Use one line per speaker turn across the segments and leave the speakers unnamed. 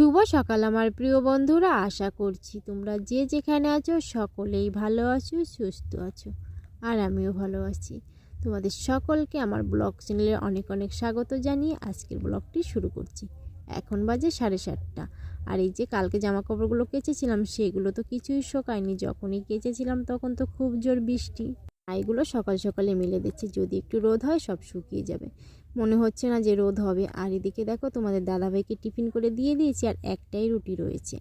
শুভ সকাল আমার প্রিয় বন্ধুরা, আশা করছি তোমরা যে যেখানে আছো সকলেই ভালো আছো, সুস্থ আছো, আর আমিও ভালো আছি। তোমাদের সকলকে আমার ব্লগ চ্যানেলে অনেক অনেক স্বাগত জানিয়ে আজকের ব্লগটি শুরু করছি। এখন বাজে সাড়ে সাতটা, আর এই যে কালকে জামা কাপড়গুলো কেচেছিলাম, সেগুলো তো কিছুই শোকায়নি। যখনই কেচেছিলাম তখন তো খুব জোর বৃষ্টি। এগুলো সকাল সকালে মেলে দিচ্ছি। যদি একটু রোদ হয়, সব শুকিয়ে যাবে। মনে হচ্ছে না যে রোদ হবে। আর এদিকে দেখো, তোমাদের দাদাভাইকে টিফিন করে দিয়ে দিয়েছি আর একটাই রুটি রয়েছে।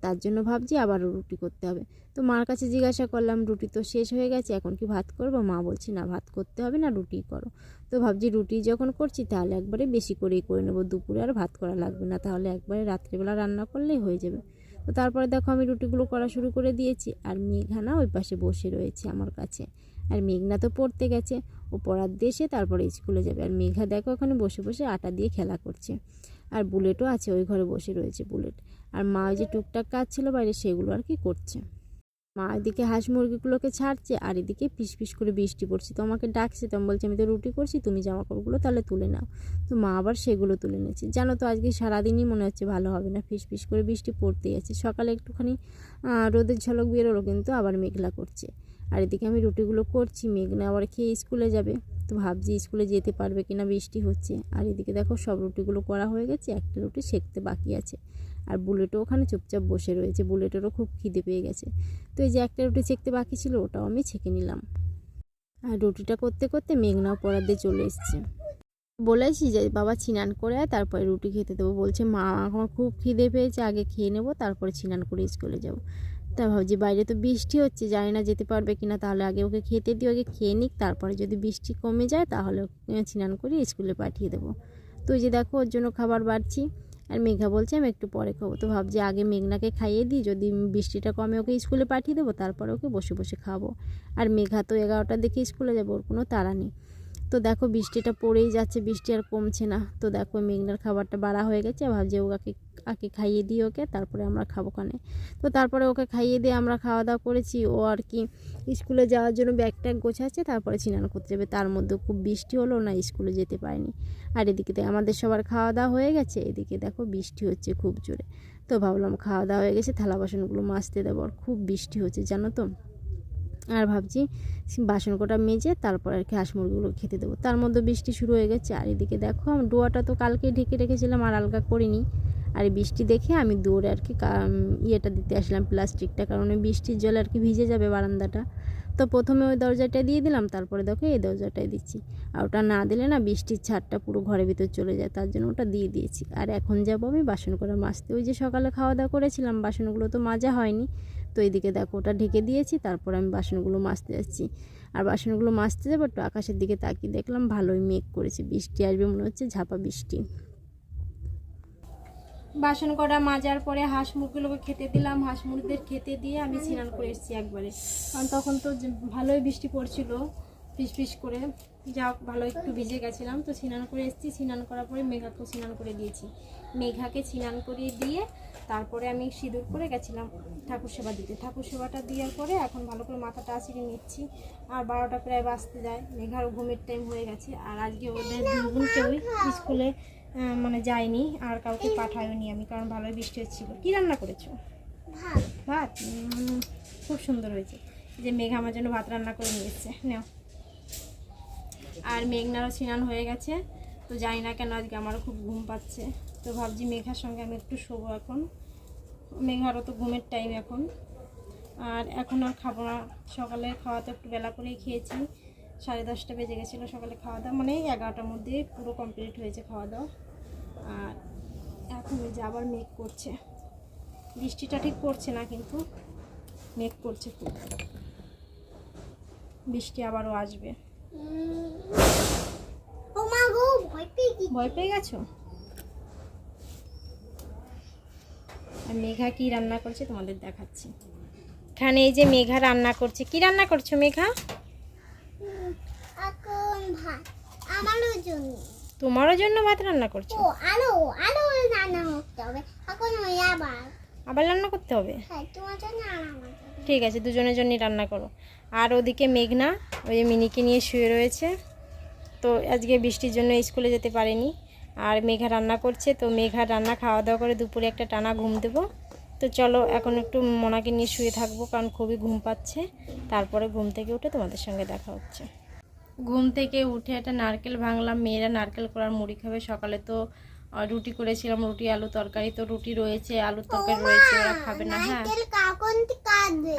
তার জন্য ভাবছি আবারও রুটি করতে হবে। তো মার কাছে জিজ্ঞাসা করলাম, রুটি তো শেষ হয়ে গেছে, এখন কি ভাত করব? মা বলছে, না, ভাত করতে হবে না, রুটি করো। তো ভাবছি রুটি যখন করছি, তাহলে একবারে বেশি করেই করে নেব। দুপুরে আর ভাত করা লাগবে না, তাহলে একবারে রাত্রিবেলা রান্না করলেই হয়ে যাবে। তো তারপরে দেখো, আমি রুটিগুলো করা শুরু করে দিয়েছি। আর মেঘানা ওই পাশে বসে রয়েছে আমার কাছে। আর মেঘনা তো পড়তে গেছে। ও পড়ার দেশে তারপরে স্কুলে যাবে। আর মেঘা দেখো ওখানে বসে বসে আটা দিয়ে খেলা করছে। আর বুলেটও আছে, ওই ঘরে বসে রয়েছে বুলেট। আর মা ওই যে টুকটাক কাজ ছিল বাইরে, সেগুলো আর কি করছে। মা এদিকে হাঁস মুরগিগুলোকে ছাড়ছে, আর এদিকে পিস পিস করে বৃষ্টি পড়ছে। তো আমাকে ডাকছে, তো আমি বলছি, আমি তো রুটি করছি, তুমি জামা কাপড়গুলো তাহলে তুলে নাও। তো মা আবার সেগুলো তুলে নিয়েছে। জানো তো, আজকে সারাদিনই মনে হচ্ছে ভালো হবে না। ফিস ফিস করে বৃষ্টি পড়তেই আছে। সকালে একটুখানি রোদের ঝলক বেরোলো, কিন্তু আবার মেঘলা করছে। আর এদিকে আমি রুটিগুলো করছি, মেঘনা আবার খেয়ে স্কুলে যাবে। তো ভাবছি স্কুলে যেতে পারবে কিনা বৃষ্টি হচ্ছে। আর এদিকে দেখো সব রুটিগুলো করা হয়ে গেছে, একটা রুটি সেকতে বাকি আছে। আর বুলেটও ওখানে চুপচাপ বসে রয়েছে, বুলেটেরও খুব খিদে পেয়ে গেছে। তো এই যে একটা রুটি সেকতে বাকি ছিল, ওটাও আমি ছেঁকে নিলাম। আর রুটিটা করতে করতে মেঘনাও পড়ার দিয়ে চলে এসছে। বলেছি যে বাবা ছিনান করে আয়, তারপরে রুটি খেতে দেবো। বলছে, মা, আমার খুব খিদে পেয়েছে, আগে খেয়ে নেব, তারপরে ছিনান করে স্কুলে যাব। তা ভাবছি, বাইরে তো বৃষ্টি হচ্ছে, জানি না যেতে পারবে কিনা, তাহলে আগে ওকে খেতে দিই ওকে খেয়ে নিক, তারপরে যদি বৃষ্টি কমে যায় তাহলে স্নান করে স্কুলে পাঠিয়ে দেবো। তো যে দেখো, ওর জন্য খাবার বাড়ছি, আর মেঘা বলছে, আমি একটু পরে খাব। তো ভাবছি, আগে মেঘনাকে খাইয়ে দিই, যদি বৃষ্টিটা কমে ওকে স্কুলে পাঠিয়ে দেবো, তারপরে ওকে বসে বসে খাব। আর মেঘা তো এগারোটার দিকে স্কুলে যাব, ওর কোনো তাড়া নেই। তো দেখো বৃষ্টিটা পড়েই যাচ্ছে, বৃষ্টি আর কমছে না। তো দেখো মেঘনার খাবারটা বাড়া হয়ে গেছে ভাবছি ওকে আগে খাইয়ে দিই ওকে, তারপরে আমরা খাব কানে তো তারপরে ওকে খাইয়ে দিয়ে আমরা খাওয়া দাওয়া করেছি। ও আর কি স্কুলে যাওয়ার জন্য ব্যাগ ট্যাগ গোছাচ্ছে, তারপরে স্নান করতে যাবে। তার মধ্যে খুব বৃষ্টি হলো, না স্কুলে যেতে পারেনি। আর এদিকে তো আমাদের সবার খাওয়া দাওয়া হয়ে গেছে, এদিকে দেখো বৃষ্টি হচ্ছে খুব জোরে। তো ভাবলাম খাওয়া দাওয়া হয়ে গেছে, থালা বাসনগুলো মাজতে দেবো, আর খুব বৃষ্টি হচ্ছে, জানো তো? আর ভাবছি বাসন কোটা মেজে তারপর আর কি হাঁস মুরগিগুলো খেতে দেবো। তার মধ্যে বৃষ্টি শুরু হয়ে গেছে, আর এদিকে দেখো ডোয়াটা তো কালকে ঢেকে রেখেছিলাম আর আলগা করিনি। আর বৃষ্টি দেখে আমি দৌড়ে আর কি ইয়েটা দিতে আসলাম প্লাস্টিকটা, কারণ বৃষ্টির জলে আর কি ভিজে যাবে বারান্দাটা। তো প্রথমে ওই দরজাটা দিয়ে দিলাম, তারপরে দেখো এই দরজাটাই দিচ্ছি। আর ওটা না দিলে না বৃষ্টির ছাদটা পুরো ঘরের ভিতর চলে যায়, তার জন্য ওটা দিয়ে দিয়েছি। আর এখন যাব আমি বাসন করে মাজতে। ওই যে সকালে খাওয়া দাওয়া করেছিলাম, বাসনগুলো তো মাজা হয়নি। তো এদিকে দেখো ওটা ঢেকে দিয়েছি, তারপর আমি বাসনগুলো মাজতে যাচ্ছি। আর বাসনগুলো মাজতে যাব একটু আকাশের দিকে তাকিয়ে দেখলাম ভালোই মেঘ করেছে, বৃষ্টি আসবে মনে হচ্ছে ঝাপা বৃষ্টি। বাসন কটা মাজার পরে হাঁস মুরগিগুলোকে খেতে দিলাম হাঁস মুরগিদের খেতে দিয়ে আমি স্নান করে এসেছি একবারে। কারণ তখন তো ভালোই বৃষ্টি পড়ছিল। পিস পিস করে। যা হোক ভালো একটু ভিজে গেছিলাম তো স্নান করে এসেছি। স্নান করার পরে মেঘাকেও স্নান করে দিয়েছি। মেঘাকে স্নান করিয়ে দিয়ে তারপরে আমি সিঁদুর করে গেছিলাম ঠাকুর সেবা দিতে। ঠাকুর সেবাটা দেওয়ার পরে এখন ভালো করে মাথাটা আঁচড়ে নিচ্ছি। আর বারোটা প্রায় বাঁচতে যায়। মেঘার ঘুমের টাইম হয়ে গেছে। আর আজকে ওদের দুজন কেউই স্কুলে মানে যায়নি। আর কাউকে পাঠায়নি আমি কারণ ভালোই বৃষ্টি হচ্ছিল। কী রান্না করেছ?
ভাত।
ভাত? খুব সুন্দর হয়েছে। যে মেঘা আমার জন্য ভাত রান্না করে নিয়ে এসছে। নেও। আর মেঘনারও স্নান হয়ে গেছে। তো জানি না কেন আজকে আমারও খুব ঘুম পাচ্ছে। তো ভাবছি মেঘার সঙ্গে আমি একটু শোবো এখন। মেঘারও তো ঘুমের টাইম এখন। আর এখন আর খাব না। সকালে খাওয়া তো একটু বেলা করেই খেয়েছি। সাড়ে দশটা বেজে গেছিল সকালে খাওয়া দাওয়া মানে এগারোটার মধ্যে পুরো কমপ্লিট হয়েছে খাওয়া দাওয়া আর এখন যে আবার মেঘ করছে। বৃষ্টিটা ঠিক পড়ছে না কিন্তু মেঘ করছে খুব। বৃষ্টি আবারও আসবে।
ভয় পেয়ে গেছি।
আর মেঘা কি রান্না করছে তোমাদের দেখাচ্ছি। এখানে এই যে মেঘা রান্না করছে। কি রান্না করছ মেঘা? তোমারও জন্য ভাত রান্না করছ?
আলো আলো রান্না করতে হবে। এখন আবার।
আবার রান্না করতে হবে?
হ্যাঁ
ঠিক আছে দুজনের জন্যই রান্না করো। আর ওদিকে মেঘনা ওই যে মিনিকে নিয়ে শুয়ে রয়েছে। তো আজকে বৃষ্টির জন্য স্কুলে যেতে পারেনি।
আর মেঘা রান্না করছে তো মেঘা রান্না খাওয়া দাওয়া করে দুপুরে একটা টানা ঘুম দেবো। তো চলো এখন একটু মোনাকে নিয়ে শুয়ে থাকব কারণ খুবই ঘুম পাচ্ছে। তারপরে ঘুম থেকে উঠে তোমাদের সঙ্গে দেখা হচ্ছে। ঘুম থেকে উঠে একটা নারকেল ভাঙলাম মেয়েরা নারকেল করার মুড়ি খাবে। সকালে তো রুটি করেছিলাম রুটি আলু তরকারি। তো রুটি রয়েছে আলুর তরকারি রয়েছে ওরা খাবে না হ্যাঁ।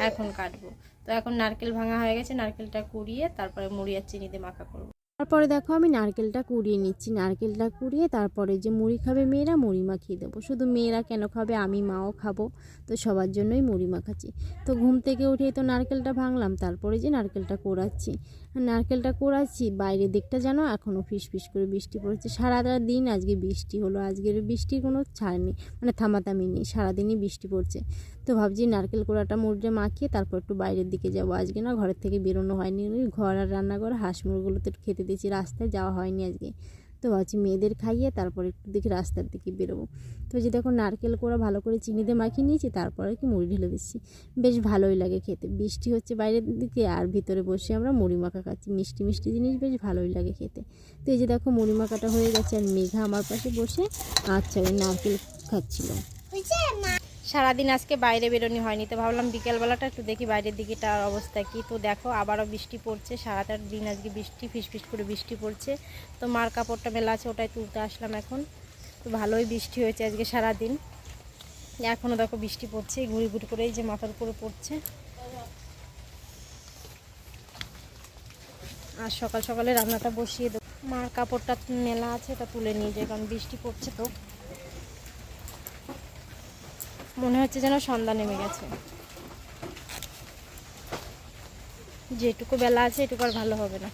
এখন কাটবো। তো এখন নারকেল ভাঙা হয়ে গেছে, নারকেলটা কুড়িয়ে তারপরে মুড়ি আর চিনি দিয়ে মাখা করব।
তারপরে দেখো আমি নারকেলটা কুড়িয়ে নিচ্ছি, নারকেলটা কুড়িয়ে তারপরে যে মুড়ি খাবে মেয়েরা মুড়ি মাখিয়ে দেবো। শুধু মেয়েরা কেন খাবে, আমি মাও খাব, তো সবার জন্যই মুড়ি মাখাচ্ছি। তো ঘুম থেকে উঠে তো নারকেলটা ভাঙলাম, তারপরে যে নারকেলটা কোড়াচ্ছি নারকেলটা কোড়াচ্ছি বাইরের দিকটা যেন এখনও ফিস ফিস করে বৃষ্টি পড়ছে। সারাটা দিন আজকে বৃষ্টি হলো, আজকের বৃষ্টির কোনো ছাড় নেই মানে থামাতামি নেই, সারাদিনই বৃষ্টি পড়ছে। তো ভাবছি নারকেল কোড়াটা মুড়ে মাখিয়ে তারপর একটু বাইরের দিকে যাব। আজকে না ঘরের থেকে বেরোনো হয়নি ঘর আর রান্নাঘর, হাঁস মুরগুলোতে খেতে দিয়েছি, রাস্তায় যাওয়া হয়নি আজকে। তো ভাবছি মেয়েদের খাইয়ে তারপরে একটু দেখি রাস্তার দিকে বেরোবো। তো যে দেখো নারকেল কোড়া ভালো করে চিনিতে মাখিয়ে নিয়েছি, তারপরে কি মুড়ি ঢেলে দিচ্ছি। বেশ ভালোই লাগে খেতে। বৃষ্টি হচ্ছে বাইরের দিকে আর ভিতরে বসে আমরা মুড়ি মাখা খাচ্ছি। মিষ্টি মিষ্টি জিনিস বেশ ভালোই লাগে খেতে। তো এই যে দেখো মুড়ি মাখাটা হয়ে গেছে আর মেঘা আমার পাশে বসে আচ্ছা নারকেল খাচ্ছিল।
সারাদিন আজকে বাইরে বেরোনি, হয়নি। তো ভাবলাম বিকেলবেলাটা একটু দেখি বাইরের দিকেটার অবস্থা কি। তো দেখো, আবারও বৃষ্টি পড়ছে সারাটার দিন আজকে বৃষ্টি ফিস ফিস করে বৃষ্টি পড়ছে। তো মার কাপড়টা মেলা আছে, ওটাই তুলতে আসলাম এখন। তো ভালোই বৃষ্টি হয়েছে আজকে সারাদিন। এখনও দেখো বৃষ্টি পড়ছে, ঘুরি ঘুরি করে এই যে মাথার উপরে পড়ছে। আর সকাল সকালে রান্নাটা বসিয়ে দেবো। মার কাপড়টা মেলা আছে তা তুলে নিয়ে যায় কারণ বৃষ্টি পড়ছে তো। মনে হচ্ছে যেন সন্ধ্যা নেমে গেছে। যেটুকু বেলা আছে, এটুকু আর ভালো হবে না।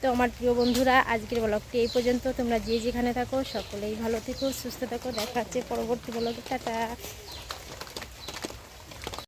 তো আমার প্রিয় বন্ধুরা, আজকের ব্লগটি এই পর্যন্ত। তোমরা যে যেখানে থাকো, সকলেই ভালো থেকো, সুস্থ থাকো। দেখা হচ্ছে পরবর্তী ব্লগে। টাটা।